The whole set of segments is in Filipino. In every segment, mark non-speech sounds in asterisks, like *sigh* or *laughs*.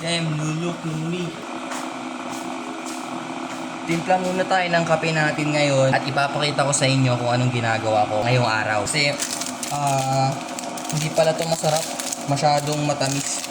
Em, lulok, lumi. Timpla muna tayo ng kape natin ngayon at ipapakita ko sa inyo kung anong ginagawa ko ngayong araw. Kasi, ah, hindi pala to masarap. Masyadong matamis.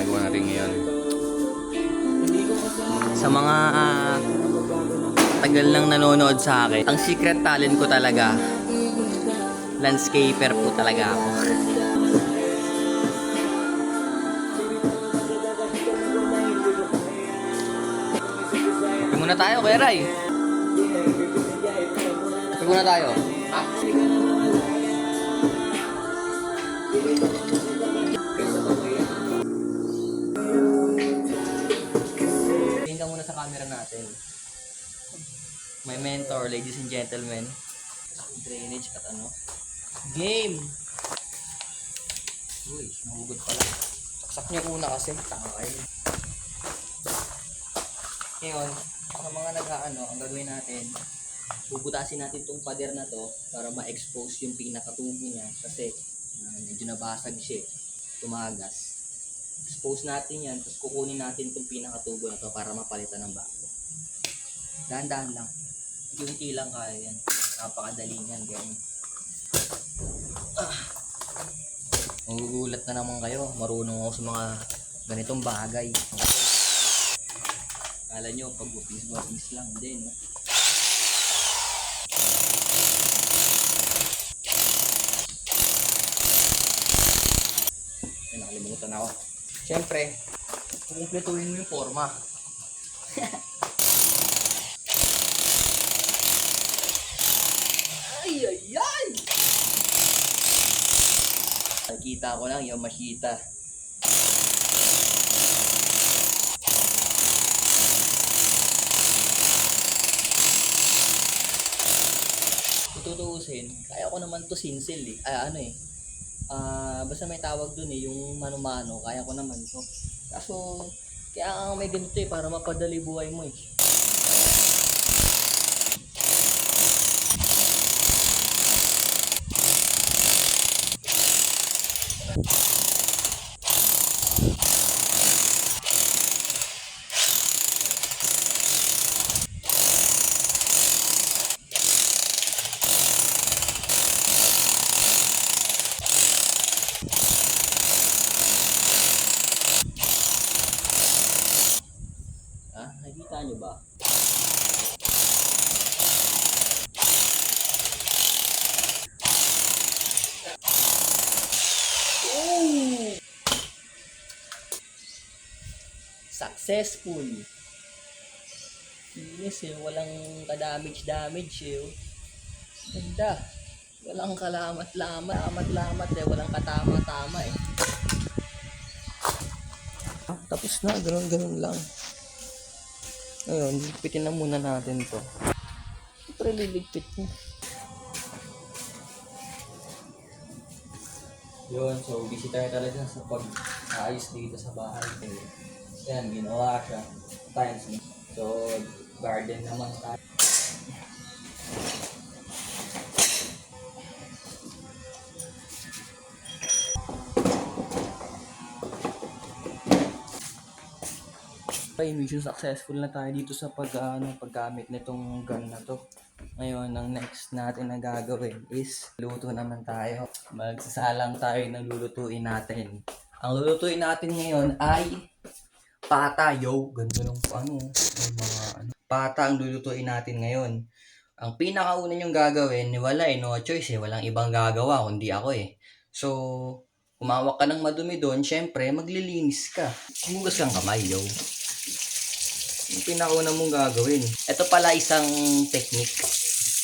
Ginagawa natin ngayon. Sa mga ah, tagal nang nanonood sa akin, ang secret talent ko talaga, landscaper po talaga ako. Muna tayo, Kuya Ray. Muna tayo. Gentlemen. Drainage at ano. Game! Uy, nahugod pala. Saksak niyo muna kasi. Tanga kayo. Ngayon, sa mga nag-ano, ang gagawin natin, bubutasin natin tong pader na to para ma-expose yung pinakatubo niya kasi ah, medyo nabasag siya. eh. Tumagas. Expose natin yan, tapos kukunin natin tong pinakatubo na to para mapalitan ng bago. Dahan-dahan lang. Unti lang kaya yan. Napakadali niyan, ganyan. Ah. Magugulat na naman kayo. Marunong ako sa mga ganitong bagay. Kala nyo, pag wapis-wapis lang din. No? Ay, nakalimutan ako. Siyempre, kukumpletuhin mo yung forma. ay, ay, ay! Nakita ko lang yung. Kung tutuusin, kaya ko naman to sinsil eh. Ah, ano eh. Ah, basta may tawag dun eh, yung mano-mano, kaya ko naman to. Kaso, kaya may ganito eh, para mapadali buhay mo eh. you Successful. Yes eh, walang ka-damage-damage eh. oh. Ganda. Walang kalamat-lamat, lamat-lamat eh, walang katama-tama eh. Ah, tapos na, ganun-ganun lang. Ngayon, ligpitin na muna natin to. Siyempre, liligpit mo. Yun, so busy tayo talaga sa pag-ayos dito sa bahay. Eh, yan, ginawa siya. Times mo. So, garden naman tayo. Okay, mission successful na tayo dito sa pag, ano, paggamit nitong gun na to. Ngayon, ang next natin na gagawin is luto naman tayo. Magsasalang tayo ng lulutuin natin. Ang lulutuin natin ngayon ay pata, yo. Ganda ng ano, yung mga ano. Pata ang lulutuin natin ngayon. Ang pinakauna yung gagawin, wala eh, no choice eh. Walang ibang gagawa kundi ako eh. So, kumawak ka ng madumi doon, syempre, maglilinis ka. Hugas kang kamay, yo yung pinakauna mong gagawin. Ito pala isang technique.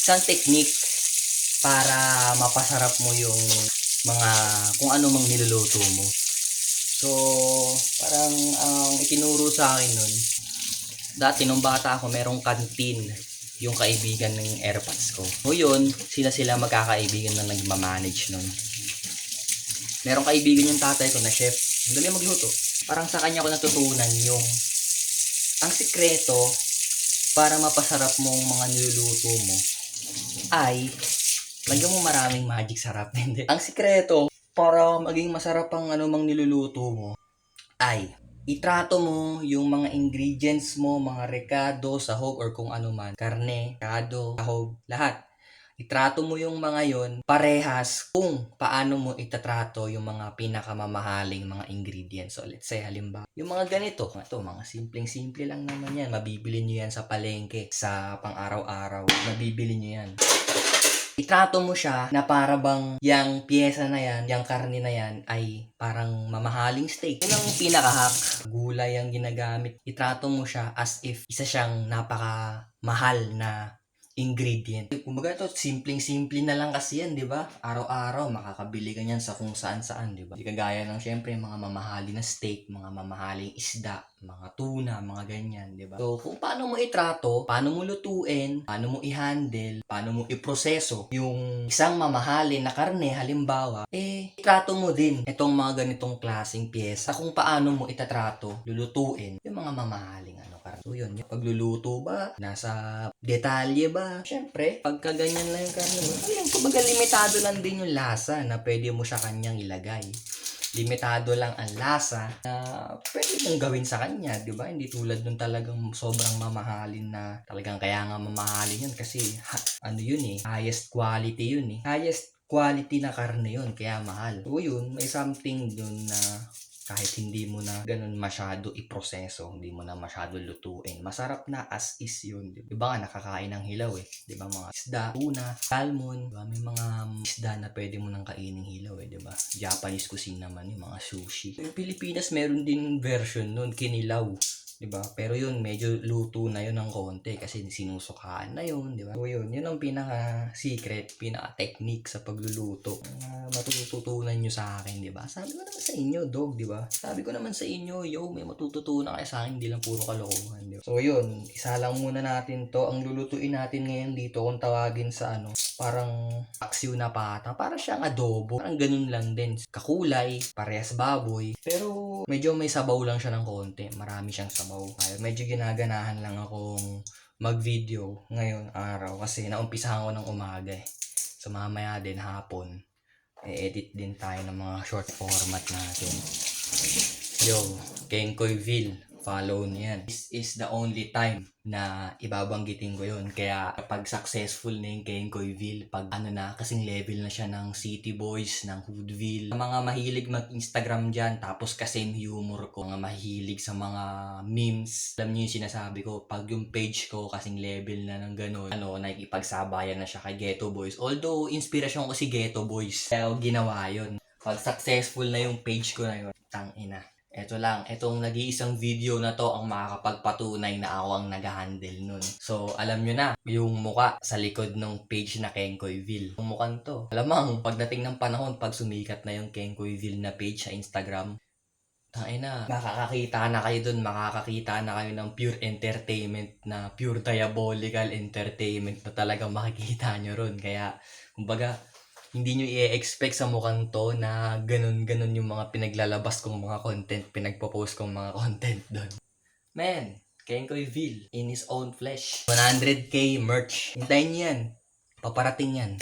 Isang technique para mapasarap mo yung mga kung ano mang niluluto mo. So, parang ang itinuro sa akin nun, Dati nung bata ako, merong kantin yung kaibigan ng airpods ko. O yun, sila sila magkakaibigan na nagmamanage nun. Merong kaibigan yung tatay ko na chef. Ang dali magluto. Parang sa kanya ko natutunan yung ang sikreto para mapasarap mo ang mga niluluto mo ay lagyan mo maraming magic sarap. *laughs* Hindi. Ang sikreto para maging masarap ang anumang niluluto mo ay itrato mo yung mga ingredients mo, mga rekado, sahog, or kung ano man, karne, kado, sahog, lahat. Itrato mo yung mga yon parehas kung paano mo itatrato yung mga pinakamamahaling mga ingredients. So, let's say, halimbawa, yung mga ganito, ito, mga simpleng-simple lang naman yan. Mabibili nyo yan sa palengke, sa pang-araw-araw. Mabibili nyo yan itrato mo siya na para bang yung pyesa na yan, yung karne na yan ay parang mamahaling steak. Yun ang pinaka-hack. Gulay ang ginagamit. Itrato mo siya as if isa siyang napaka mahal na ingredient. Kumbaga to, simpleng-simple na lang kasi yan, di ba? Araw-araw, makakabili ka niyan sa kung saan-saan, di ba? Di kagaya ng syempre, mga mamahali na steak, mga mamahaling isda, mga tuna, mga ganyan, di ba? So, kung paano mo itrato, paano mo lutuin, paano mo i-handle, paano mo iproseso yung isang mamahalin na karne, halimbawa, eh, itrato mo din itong mga ganitong klaseng pyesa kung paano mo itatrato, lulutuin yung mga mamahaling ano karne. So, yun, yung pagluluto ba, nasa detalye ba? Siyempre, pagka ganyan lang yung karne mo, ayun, kumbaga limitado lang din yung lasa na pwede mo siya kanyang ilagay limitado lang ang lasa na pwede mong gawin sa kanya, di ba? Hindi tulad nung talagang sobrang mamahalin na talagang kaya nga mamahalin yun kasi ha, ano yun eh, highest quality yun eh. Highest quality na karne yun, kaya mahal. So yun, may something dun na kahit hindi mo na ganun masyado iproseso, hindi mo na masyado lutuin. Masarap na as is yun. Di ba nga nakakain ng hilaw eh. Di ba mga isda, tuna, salmon. Di ba may mga isda na pwede mo nang kainin hilaw eh. Di ba? Japanese cuisine naman yung mga sushi. Yung Pilipinas meron din version nun, kinilaw. 'Di ba? Pero yun, medyo luto na yun ng konti kasi sinusukaan na yun, 'di ba? So yun, yun ang pinaka secret, pinaka technique sa pagluluto. Na matututunan nyo sa akin, 'di ba? Sabi ko naman sa inyo, dog, 'di ba? Sabi ko naman sa inyo, yo, may matututunan kayo sa akin, hindi lang puro kalokohan, 'di ba? So yun, isa lang muna natin 'to. Ang lulutuin natin ngayon dito kung tawagin sa ano, parang aksiw na pata, para siyang adobo. Parang ganun lang din. Kakulay, parehas baboy, pero medyo may sabaw lang siya ng konti. Marami siyang sabaw. Kaya medyo ginaganahan lang akong mag-video ngayon araw kasi naumpisahan ko ng umaga eh. So mamaya din hapon, i-edit din tayo ng mga short format natin. Yo, Kenkoyville, follow niyan. This is the only time na ibabanggitin ko yun. Kaya kapag successful na yung Kenkoyville, pag ano na, kasing level na siya ng City Boys, ng Hoodville. Mga mahilig mag-Instagram dyan, tapos kasing humor ko, mga mahilig sa mga memes. Alam niyo yung sinasabi ko, pag yung page ko kasing level na ng ganun, ano, nakikipagsabayan na siya kay Ghetto Boys. Although, inspirasyon ko si Ghetto Boys. Kaya ginawa yun. Pag successful na yung page ko na yun, tang ina. Eto lang, etong nag-iisang video na to ang makakapagpatunay na ako ang nag-handle nun. So, alam nyo na, yung muka sa likod ng page na Kenkoyville. Yung mukhang to. Alamang, pagdating ng panahon, pag sumikat na yung Kenkoyville na page sa Instagram, Tangin na, makakakita na kayo dun, makakakita na kayo ng pure entertainment na pure diabolical entertainment na talagang makikita nyo ron. Kaya, kumbaga, hindi nyo i-expect sa mukhang to na ganun-ganun yung mga pinaglalabas kong mga content, pinagpo-post kong mga *laughs* content doon. Man, Kenkoyville, in his own flesh. 100k merch. Hintayin nyo yan. Paparating yan.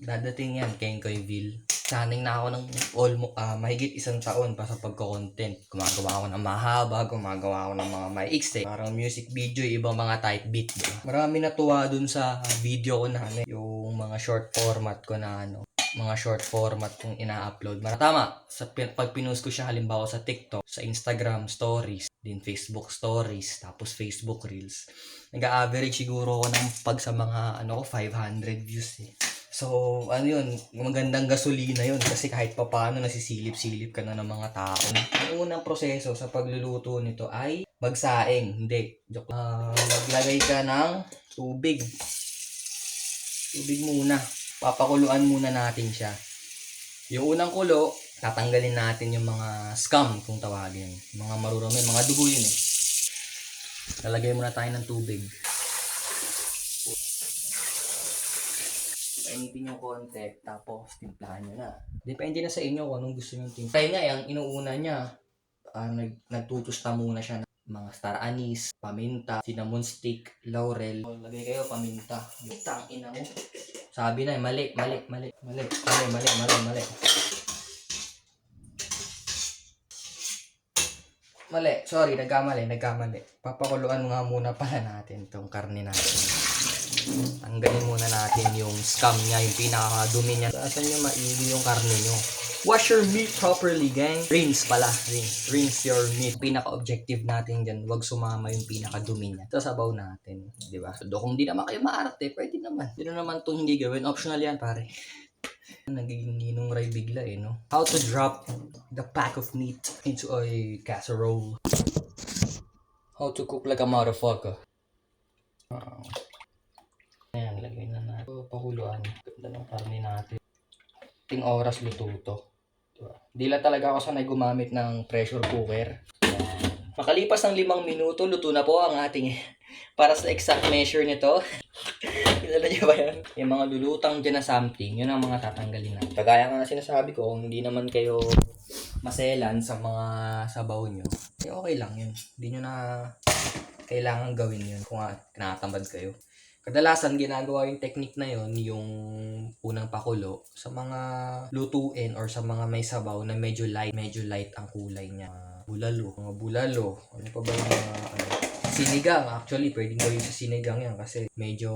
Dadating yan, Kenkoyville. Saning na ako ng almost, mahigit isang taon pa sa pagko-content. Gumagawa ako ng mahaba, gumagawa ako ng mga maiksi. Parang music video, ibang mga tight beat. Diba? Marami natuwa dun sa video ko na ano, yung mga short format ko na ano, mga short format kung ina-upload. Mara- Tama, sa, pag pinost ko siya halimbawa sa TikTok, sa Instagram stories, din Facebook stories, tapos Facebook reels. Nag-average siguro ako ng pag sa mga ano ko 500 views eh. So, ano yun, magandang gasolina yun kasi kahit papaano nasisilip-silip ka na ng mga tao. Ang unang proseso sa pagluluto nito ay magsaing. Hindi, joke. Ah, maglagay ka ng tubig. Tubig muna papakuluan muna natin siya. Yung unang kulo, tatanggalin natin yung mga scum kung tawagin. Mga marurumi, mga dugo yun eh. Lalagay muna tayo ng tubig. Painitin yung konti, tapos timplahan nyo na. Depende na sa inyo kung anong gusto nyo timpla. Kaya nga, yung inuuna niya, ah, nag, nagtutusta muna siya ng mga star anise, paminta, cinnamon stick, laurel. Lagay kayo paminta. Tang ina mo. Sabi na, mali, mali, mali, mali, mali, mali, mali, mali. Mali, sorry, nagkamali, nagkamali. Papakuluan nga muna pala natin tong karne natin. Tanggalin muna natin yung scum niya, yung pinakadumi niya. Saan nyo maigi yung karne nyo? Wash your meat properly, gang. Rinse pala. Rinse. Rinse your meat. Pinaka-objective natin dyan, wag sumama yung pinakadumi niya. Ito sabaw natin. Di ba? So, kung di naman kayo maarte, pwede naman. Hindi naman itong hindi gawin. Optional yan, pare. Nagiging ninong ray bigla eh, no? How to drop the pack of meat into a casserole. How to cook like a motherfucker. Ah. Ayan, lagay na natin. So, pakuluan. Ganda ng karne natin. Ting oras luto to. Diba? Di lang talaga ako sanay gumamit ng pressure cooker. Makalipas ng limang minuto, luto na po ang ating *laughs* para sa exact measure nito. *laughs* Kilala niyo ba yan? Yung mga lulutang dyan na something, yun ang mga tatanggalin natin. Kagaya nga sinasabi ko, kung hindi naman kayo maselan sa mga sabaw nyo, eh okay lang yun. Hindi nyo na kailangan gawin yun kung tinatamad kayo. Kadalasan ginagawa yung technique na yon yung unang pakulo sa mga lutuin or sa mga may sabaw na medyo light, medyo light ang kulay niya. Mga bulalo, mga bulalo. Ano pa ba yung mga ano, sinigang? Actually, pwedeng gawin sa sinigang yan kasi medyo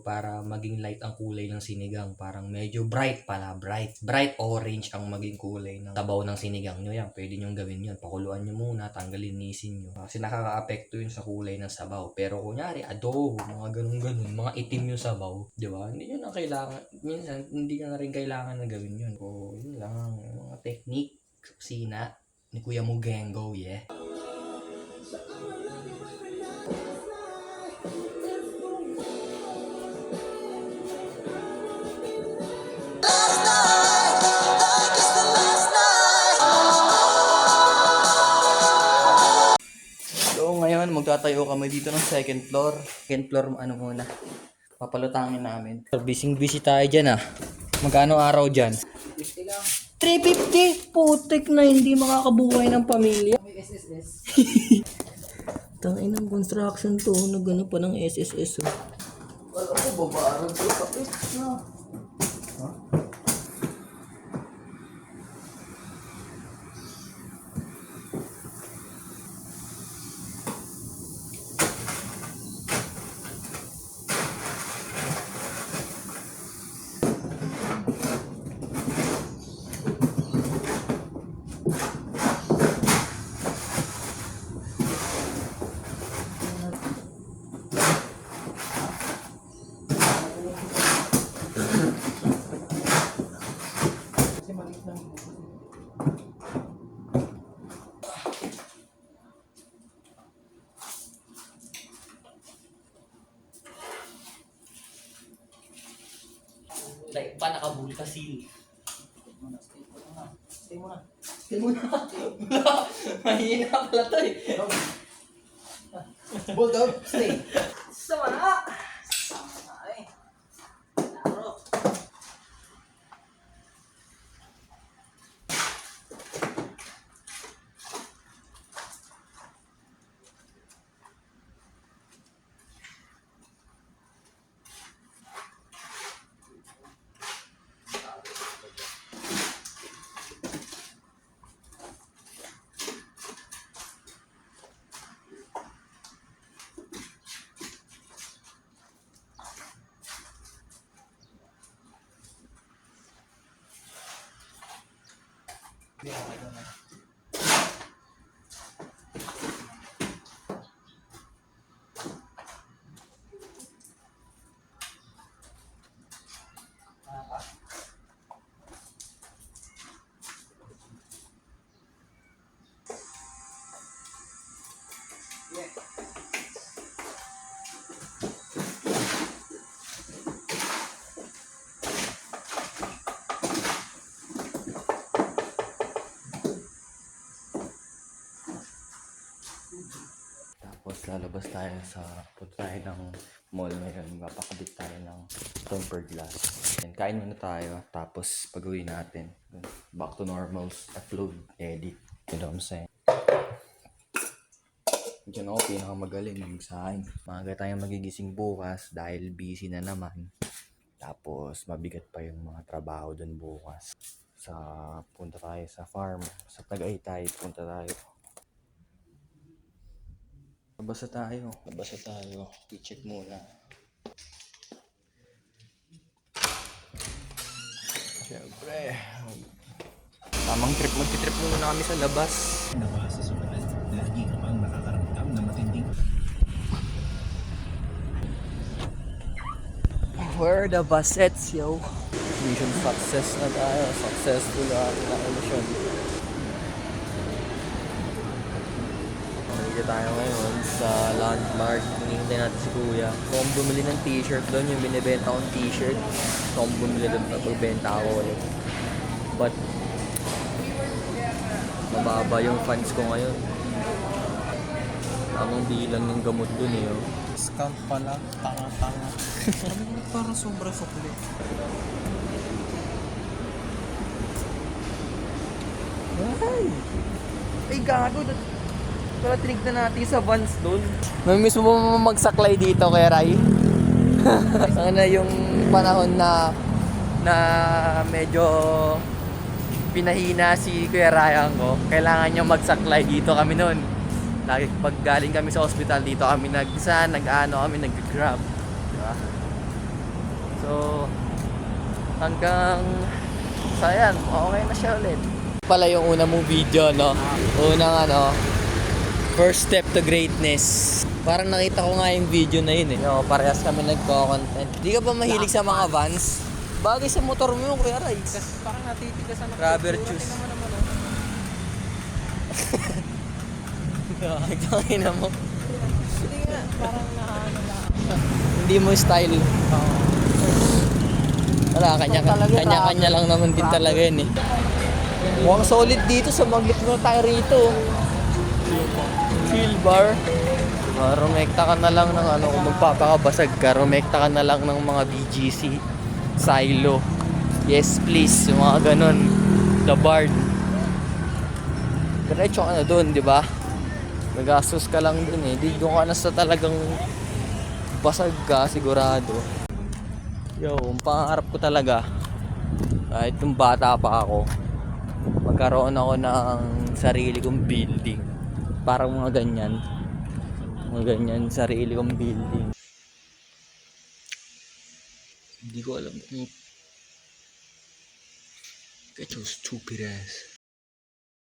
para maging light ang kulay ng sinigang. Parang medyo bright pala, bright. Bright orange ang maging kulay ng sabaw ng sinigang nyo yan. Pwede nyo gawin yun. Pakuluan nyo muna, tanggalin nisin nyo. Kasi nakaka-apekto yun sa kulay ng sabaw. Pero kunyari, adobo, mga ganun-ganun, mga itim yung sabaw. Di ba? Hindi nyo na kailangan, minsan, hindi ka na rin kailangan na gawin yun. O, yun lang, mga technique, kusina, ni Kuya Mugengo, yeah. Magtatayo kami dito ng second floor. Second floor, ano muna, papalutangin namin. So, busy busy tayo dyan ah. Magkano araw dyan? 350! Putik na hindi makakabuhay ng pamilya. May SSS. *laughs* Tangin ng construction to. Nagano pa ng SSS. Oh. Wala ko, babaran ko. Kapit na. Bitasin. Stay muna. Stay muna. *laughs* Mahina pala to eh. Hold. Stay. Sama na! Yeah. Labas tayo sa, punta tayo ng mall ngayon. Papakabit tayo ng tempered glass. And kain muna tayo. Tapos pag uwi natin, back to normal, upload, edit. You know what I'm saying? Diyan ako pinakamagaling magsahin. Maaga tayong magigising bukas dahil busy na naman. Tapos mabigat pa yung mga trabaho dun bukas. Sa punta tayo sa farm, sa Tagaytay, punta tayo. Nabasa tayo. Nabasa tayo. I-check muna. Siyempre. Tamang trip. Magti-trip muna kami sa labas. nabasa sa balat, lagi ka bang nakakaramdam na matinding Where the basets, yo? Mission success na tayo. Successful na na mission. Tayo ngayon sa landmark. Hinihintay natin si Kuya. Kung bumili ng t-shirt doon, yung binibenta kong t-shirt. Kung bumili doon, pagbenta ako ulit. But, mababa yung fans ko ngayon. Tamang bilang ng gamot dun eh. Oh. Discount pala, tanga-tanga. *laughs* Parang sobra sukli. Ay! Ay, gago. Wala tinignan natin sa Vans doon. Namiss mo ba magsaklay dito kay Rai? Sana yung panahon na na medyo pinahina si Kuya Ryan ko. Kailangan niya magsaklay dito kami noon. Lagi pag galing kami sa hospital dito kami nagsa, nag-ano kami, nag-grab. Diba? So, hanggang sa yan, okay na siya ulit. Pala yung una mong video, no? Unang ano, first step to greatness. Parang nakita ko nga yung video na yun eh. Yo, parehas kami nagko-content. Di ka ba mahilig sa mga vans? Bagay sa motor mo yung Kuya Ray. Parang natitigas ang Rubber shoes. Nagtangin na mo. Hindi nga, parang naano lang. Hindi mo style. Wala, kanya, kanya, kanya lang naman din talaga yun eh. Mukhang solid dito sa maglit mo tayo rito. Bar. Uh, rumekta ka na lang ng ano, kung magpapakabasag ka, rumekta ka na lang ng mga BGC, Silo. Yes please, yung mga ganun. The Bard. Diretso ka na dun, di ba? Nagastos ka lang dun eh. Di doon ka na sa talagang basag ka, sigurado. Yo, ang pangarap ko talaga, kahit nung bata pa ako, magkaroon ako ng sarili kong building. Parang mga ganyan. Mga ganyan, sarili kong building. Hindi ko alam kung... Get your stupid ass.